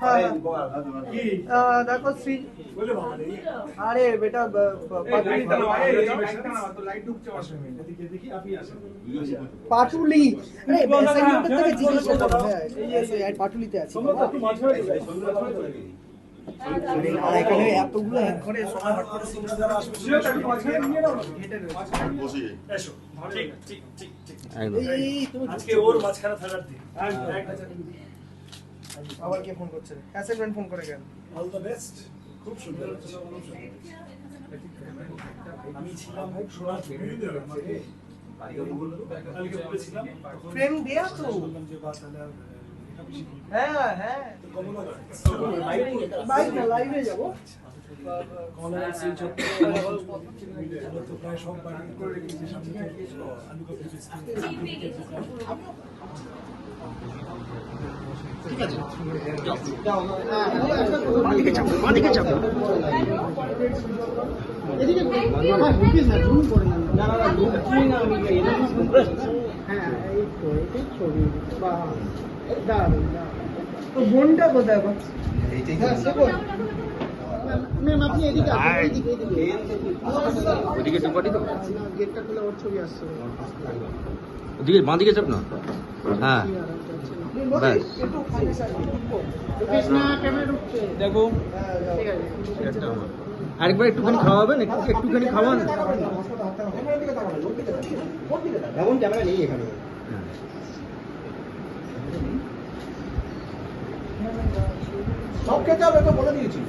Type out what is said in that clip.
হ্যাঁ আহ, দেখো শ্রী আরে বেটা পাটুলি। হ্যাঁ পাটুলিতে আছি। এখানে এতগুলো এক করে সবাই হট করে সিগন্যাল দেওয়া আসবে। এই, এই, তুমি আজকে ওর মাঝখানে থাকার দিন। আবার কে ফোন করছে? অ্যাসাইনমেন্ট ফোন করে গেল অল দ্য বেস্ট খুব সুন্দর আমি ছিলাম ভাই সোনার কালকে বলেছিলাম ফ্রেম দেয়া তো। হ্যাঁ হ্যাঁ। বোনটা কোথায়? হ্যাঁ, ছবি আসছে ওদিকে বাঁ চাপ না হ্যাঁ দেখো হ্যাঁ, যাও। ঠিক আছে। আরেকবার একটুখানি খাওয়াবেন একটু একটুখানি খাওয়ান। ক্যামেরা নেই এখানে। সব খেতে হবে তো বলে দিয়েছি।